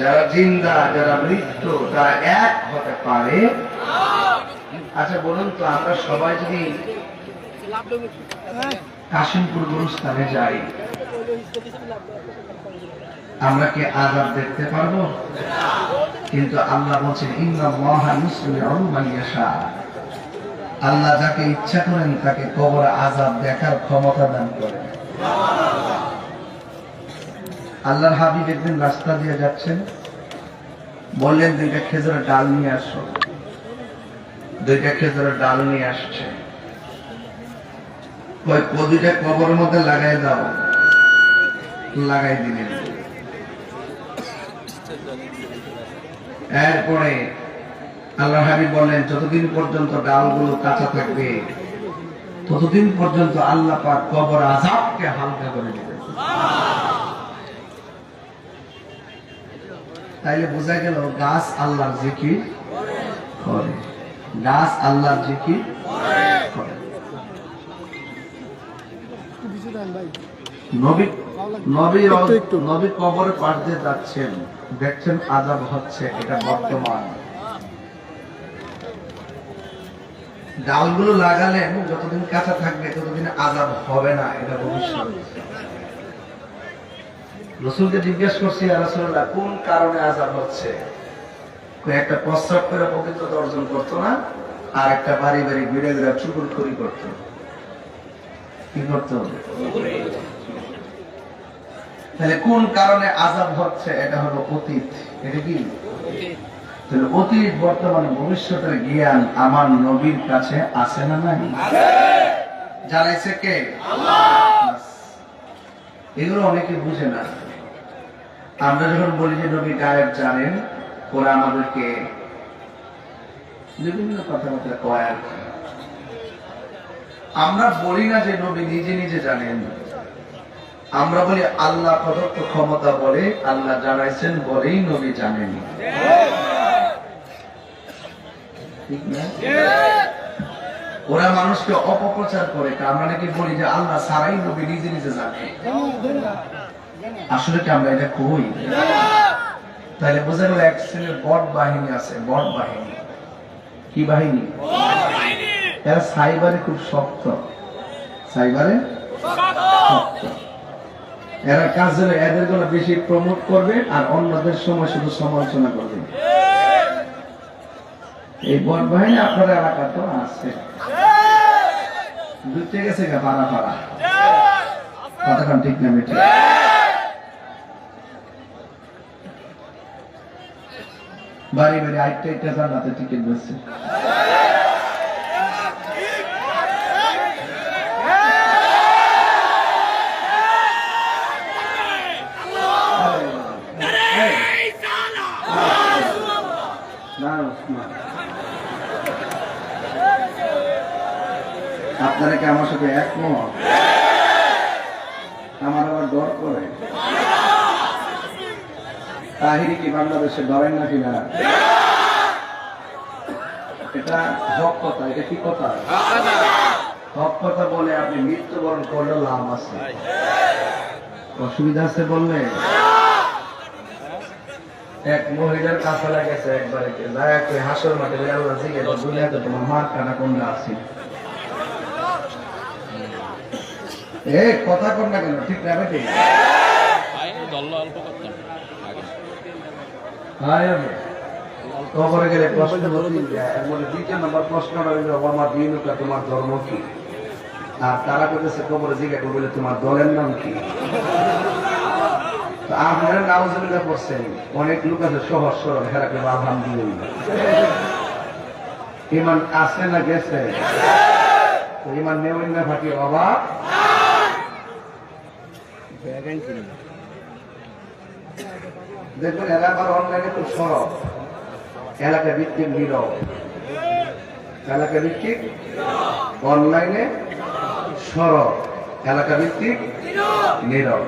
যারা জিন্দা, যারা তারা এক হতে পারে। আচ্ছা বলুন তো, আমরা সবাই যদি কাশিমপুর গুরুস্থানে যাই, আমরা কি আজাব দেখতে পারব? কিন্তু আল্লাহ বলছেন ইন্না মহা মুসলিম আল্লাহ যাকে ইচ্ছা করেন তাকে কবর আজাব দেখার ক্ষমতা দান করেন। আল্লাহর হাবিব একদিন রাস্তা দিয়ে যাচ্ছেন, বললেন, দুইটা খেজুরের ডাল নিয়ে আসো। দুইটা খেজুরের ডাল নিয়ে আসছে। ওই দুইটা কবরের মধ্যে লাগাই দাও। লাগাই দিলেন। এরপরে আল্লাহ হাবিব বললেন যতদিন পর্যন্ত ডালগুলো কাঁচা থাকবে ততদিন পর্যন্ত আল্লাহ পাক কবর আজাবকে হালকা করে দিবেন। তাইলে বোঝা গেল গাছ আল্লাহর জিকির করে। গাছ আল্লাহর জিকির করে। নবী নবী নবী কবরে পাশ দিয়ে যাচ্ছেন। দেখছেন আজাব হচ্ছে এটা বর্তমান। ডালগুলো লাগালেন যতদিন কাঁচা থাকবে, ততদিন আজাব হবে না, এটা ভবিষ্যৎ। রসুলকে জিজ্ঞেস করছি রসুল্লাহ কোন কারণে আজাব হচ্ছে? একটা প্রস্রাব করে পবিত্রতা অর্জন করতো না, আর একটা বাড়ি বাড়ি ঘুরে ঘুরে চুকুর খড়ি করতো। কি করতো? তাহলে কোন কারণে আজাব হচ্ছে? এটা হলো অতীত। এটা কি? তাহলে অতীত বর্তমান ভবিষ্যতের জ্ঞান আমার নবীর কাছে আছে না নাই? জানাইছে কে? এগুলো অনেকে বুঝে না। আমরা যখন বলি যে নবী গায়েব জানেন ওরা আমাদেরকে বিভিন্ন কথাবার্তা কয় আর আমরা বলি না যে নবী নিজে নিজে জানেন। আমরা বলি আল্লাহ প্রদত্ত ক্ষমতা বলে আল্লাহ জানাইছেন বলেই নবী জানেন। ওরা মানুষকে অপপ্রচার করে আমরা নাকি বলি যে আল্লাহ সারাই নবী নিজে নিজে জানে। আসলে কি আমরা এটা কই? তাহলে বোঝা গেল এক শ্রেণির বট বাহিনী আছে, বট বাহিনী। কি বাহিনী? এরা সাইবারে খুব শক্ত। সাইবারে? শক্ত। এরা কাজ এদেরগুলো বেশি প্রমোট করবে আর অন্যদের সময় শুধু সমালোচনা করবে। এই বন বাহিনী আপনার এলাকা তো আছে। দুটে গেছে গা পাড়া পাড়া কতক্ষণ ঠিক না বেটি বাড়ি বাড়ি আইটা আইটা জানাতে টিকিট বেচছে না, ওসমান। আপনারা কি আমার সাথে একমত? আমার আবার ডর করে। তাহিরি কি বাংলাদেশে ডরেন না? এটা হক কথা, এটা কি কথা। হক কথা বলে আপনি মৃত্যুবরণ করলে লাভ আছে। অসুবিধা আছে বললে? এক মহিলার কাছে লাগেছে একবারে, যায় হাসর মাঠে আল্লাহ জিগে দুনিয়াতে তোমার মার কানা কোনটা আছে? এ কথা কর না কেন ঠিক না বেটি হায় আমি। কবরে গেলে প্রশ্ন দ্বিতীয় নম্বর আমার দিনুকা তোমার ধর্ম কি? আর তারা বলেছে কবরে জিজ্ঞাসা বলে তোমার দলের নাম কি? তো আপনারা নাউজুবিল্লাহ করছেন অনেক লোক আছে সহজ সরল হেরাকে আলহামদুলিল্লাহ। ইমান আছে না গেছে? ইমান নেবেন না ফাটি অভাব দেখবেন এলাকার অনলাইনে খুব সরব এলাকা ভিত্তিক নীরব এলাকা ভিত্তিক অনলাইনে সরব এলাকা ভিত্তিক নীরব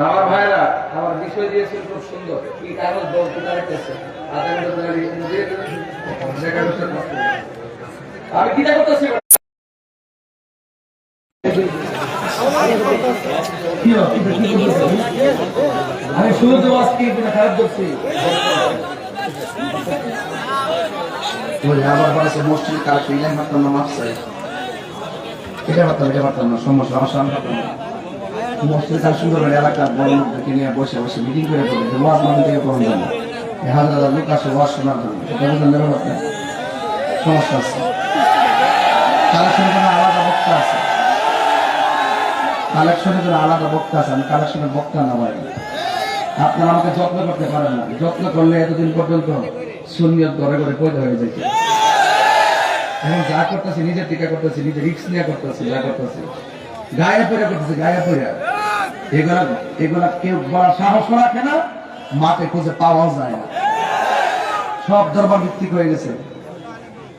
আমার ভাইরা আমার বিষয় দিয়েছেন খুব সুন্দর কি কাগজ বলতে পারতেছে আমি কি করতেছি কি? আমি শুরু তো আজকে খারাপ করছি? ওই আবার বলেছে মসজিদ কাল ফিরলেন পারতাম না মাফ চাই? এটা পারতাম এটা পারতাম না সমস্যা আমার সামনে পারতাম না। মসজিদ কাল সুন্দর করে এলাকার বড় লোকদেরকে নিয়ে বসে বসে মিটিং করে করে যে ওয়াজ থেকে করুন জন্য হাজার হাজার লোক আসে ওয়াজ শোনার জন্য। এটা বুঝলেন না সমস্যা আছে। কালেকশনের জন্য আলাদা বক্তা আছে? কালেকশনের জন্য আলাদা বক্তা আছে, আমি কালেকশনের বক্তা না ভাই। আপনারা আমাকে যত্ন করতে পারেন না। যত্ন করলে এতদিন পর্যন্ত সুনিয়ত ঘরে ঘরে পয়দা হয়ে যেত এখন যা করতেছি, নিজের টিকা করতেছি নিজে রিক্স নিয়ে করতেছি, যা করতেছি। গায়ে পড়ে করতেছি, গায়ে পড়ে এগুলা এগুলা কেউ বলার সাহস রাখে না, মাঠে খুঁজে পাওয়াও যায় না। সব দরবার ভিত্তিক হয়ে গেছে,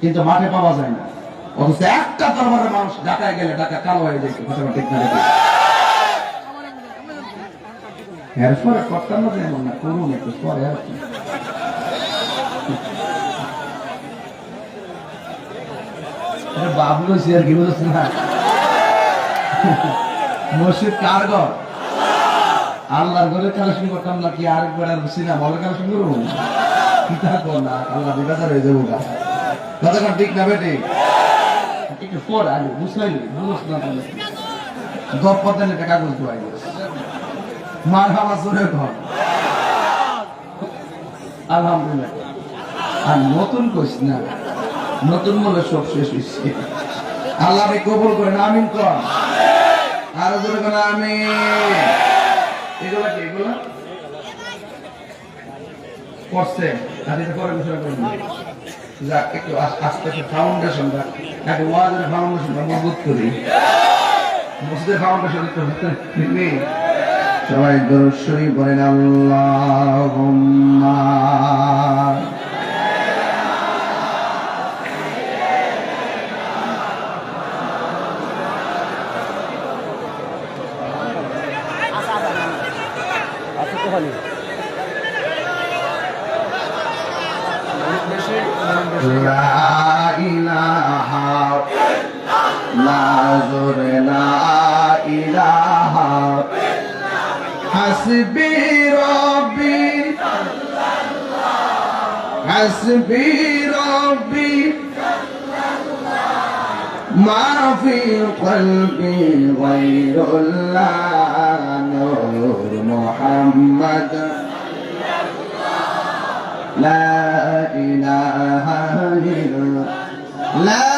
কিন্তু মাঠে পাওয়া যায় না। অথচ একটা দরবারের মানুষ ঢাকায় গেলে ঢাকা কালো হয়ে যায়, কথা ঠিক না এরপরে করতাম না যেমন না করুন একটু পরে আর বাবলু কি বুঝছ না? মসজিদ কার ঘর? আল্লাহর ঘরে কালেকশন করতাম না কি আরেকবার আর বুঝছি না বলে কালেকশন করব কি তা না, আল্লাহ বিকাশার হয়ে যাব কতক্ষণ ঠিক না বেটি? একটু পর আগে বুঝলাই বুঝছ না। দপ পদ্মের একটা কাগজ দোয়াই মার জোরে ঘর আলহামদুলিল্লাহ। আর নতুন কইস নতুন বলে সব শেষ হয়েছে আল্লাহ কবুল করেন, আমিন কর। আরও জোরে করেন আমি এগুলা কি, এগুলা? করছে আর এটা পরে ঘোষণা যাক একটু আস- আস্তে আস্তে ফাউন্ডেশন যাক একটু ওয়াজের ফাউন্ডেশনটা মজবুত করি। মসজিদের ফাউন্ডেশন তো নেই সবাই দরশ্বরী বলেন, আল্লাহুম্মা লাজুর লা ইলাহা হাসবি ربي. হাসবি রব্বি ما في قلبي غير الله نور محمد. لا إله إلا الله.